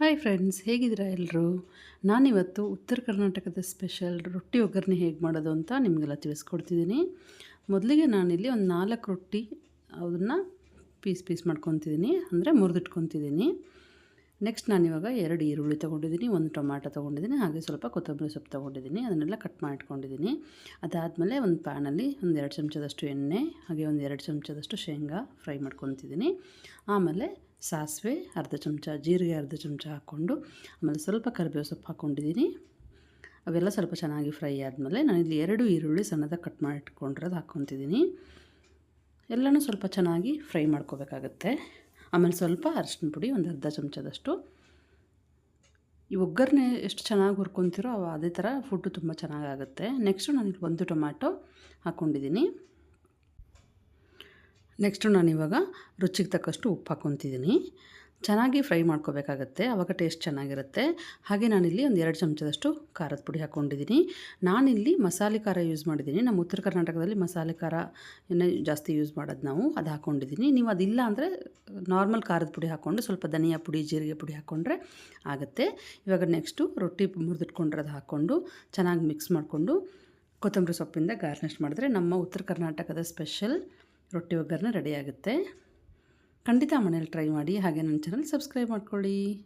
Hi friends ಹೇಗಿದ್ದೀರಾ ಎಲ್ಲರೂ ನಾನಿವತ್ತು ಉತ್ತರ ಕರ್ನಾಟಕದ ಸ್ಪೆಷಲ್ ರೊಟ್ಟಿ ಒಗ್ಗರಣೆ ಹೇಗೆ ಮಾಡೋದು ಅಂತ ನಿಮಗೆಲ್ಲ ತಿಳಿಸ್ಕೊಡ್ತಿದ್ದೀನಿ. ಮೊದಲಿಗೆ ನಾನಿಲ್ಲಿ ಒಂದು ನಾಲ್ಕು ರೊಟ್ಟಿ ಅದನ್ನು ಪೀಸ್ ಪೀಸ್ ಮಾಡ್ಕೊತಿದ್ದೀನಿ, ಅಂದರೆ ಮುರಿದಿಟ್ಕೊತಿದ್ದೀನಿ. ನೆಕ್ಸ್ಟ್ ನಾನಿವಾಗ ಎರಡು ಈರುಳ್ಳಿ ತೊಗೊಂಡಿದ್ದೀನಿ, ಒಂದು ಟೊಮ್ಯಾಟೊ ತೊಗೊಂಡಿದ್ದೀನಿ, ಹಾಗೆ ಸ್ವಲ್ಪ ಕೊತ್ತಂಬರಿ ಸೊಪ್ಪು ತೊಗೊಂಡಿದ್ದೀನಿ, ಅದನ್ನೆಲ್ಲ ಕಟ್ ಮಾಡಿಟ್ಕೊಂಡಿದ್ದೀನಿ ಅದಾದಮೇಲೆ ಒಂದು ಪ್ಯಾನಲ್ಲಿ ಒಂದು ಎರಡು ಚಮಚದಷ್ಟು ಎಣ್ಣೆ, ಹಾಗೆ ಒಂದು ಎರಡು ಚಮಚದಷ್ಟು ಶೇಂಗಾ ಫ್ರೈ ಮಾಡ್ಕೊತಿದ್ದೀನಿ. ಆಮೇಲೆ ಸಾಸಿವೆ, ಅರ್ಧ ಚಮಚ ಜೀರಿಗೆ, ಅರ್ಧ ಚಮಚ ಹಾಕ್ಕೊಂಡು, ಆಮೇಲೆ ಸ್ವಲ್ಪ ಕರಿಬೇವು ಸೊಪ್ಪು ಹಾಕ್ಕೊಂಡಿದ್ದೀನಿ. ಅವೆಲ್ಲ ಸ್ವಲ್ಪ ಚೆನ್ನಾಗಿ ಫ್ರೈ ಆದಮೇಲೆ ನಾನಿಲ್ಲಿ ಎರಡು ಈರುಳ್ಳಿ ಸಣ್ಣದಾಗಿ ಕಟ್ ಮಾಡಿಟ್ಕೊಂಡಿರೋದು ಹಾಕ್ಕೊತಿದ್ದೀನಿ ಎಲ್ಲನೂ ಸ್ವಲ್ಪ ಚೆನ್ನಾಗಿ ಫ್ರೈ ಮಾಡ್ಕೋಬೇಕಾಗುತ್ತೆ. ಆಮೇಲೆ ಸ್ವಲ್ಪ ಅರಶಿನ ಪುಡಿ, ಒಂದು ಅರ್ಧ ಚಮಚದಷ್ಟು. ಈ ಒಗ್ಗರಣೆ ಎಷ್ಟು ಚೆನ್ನಾಗಿ ಹುರ್ಕೊತಿರೋ ಅದೇ ಥರ ಫುಡ್ಡು ತುಂಬ ಚೆನ್ನಾಗಾಗುತ್ತೆ. ನೆಕ್ಸ್ಟು ನಾನಿಲ್ಲಿ ಒಂದು ಟೊಮ್ಯಾಟೊ ಹಾಕ್ಕೊಂಡಿದ್ದೀನಿ. ನೆಕ್ಸ್ಟು ನಾನಿವಾಗ ರುಚಿಗೆ ತಕ್ಕಷ್ಟು ಉಪ್ಪು ಹಾಕ್ಕೊತಿದ್ದೀನಿ ಚೆನ್ನಾಗಿ ಫ್ರೈ ಮಾಡ್ಕೋಬೇಕಾಗತ್ತೆ. ಆವಾಗ ಟೇಸ್ಟ್ ಚೆನ್ನಾಗಿರುತ್ತೆ. ಹಾಗೆ ನಾನಿಲ್ಲಿ ಒಂದು ಎರಡು ಚಮಚದಷ್ಟು ಖಾರದ ಪುಡಿ ಹಾಕ್ಕೊಂಡಿದ್ದೀನಿ ನಾನಿಲ್ಲಿ ಮಸಾಲೆ ಖಾರ ಯೂಸ್ ಮಾಡಿದ್ದೀನಿ ನಮ್ಮ ಉತ್ತರ ಕರ್ನಾಟಕದಲ್ಲಿ ಮಸಾಲೆ ಖಾರ ಜಾಸ್ತಿ ಯೂಸ್ ಮಾಡೋದು ನಾವು. ಅದು ಹಾಕ್ಕೊಂಡಿದ್ದೀನಿ ನೀವು ಅದಿಲ್ಲ ಅಂದರೆ ನಾರ್ಮಲ್ ಖಾರದ ಪುಡಿ ಹಾಕ್ಕೊಂಡು ಸ್ವಲ್ಪ ಧನಿಯಾ ಪುಡಿ, ಜೀರಿಗೆ ಪುಡಿ ಹಾಕ್ಕೊಂಡ್ರೆ ಆಗುತ್ತೆ. ಇವಾಗ ನೆಕ್ಸ್ಟು ರೊಟ್ಟಿ ಮುರಿದಿಟ್ಕೊಂಡ್ರೆ ಅದು ಹಾಕ್ಕೊಂಡು ಚೆನ್ನಾಗಿ ಮಿಕ್ಸ್ ಮಾಡಿಕೊಂಡು ಕೊತ್ತಂಬರಿ ಸೊಪ್ಪಿಂದ ಗಾರ್ನಿಷ್ ಮಾಡಿದ್ರೆ ನಮ್ಮ ಉತ್ತರ ಕರ್ನಾಟಕದ ಸ್ಪೆಷಲ್ ರೊಟ್ಟಿ ಒಗ್ಗರಣೆ ರೆಡಿಯಾಗುತ್ತೆ ಖಂಡಿತ ಮನೇಲಿ ಟ್ರೈ ಮಾಡಿ. ಹಾಗೆ ನನ್ನ ಚಾನಲ್ ಸಬ್ಸ್ಕ್ರೈಬ್ ಮಾಡ್ಕೊಳ್ಳಿ.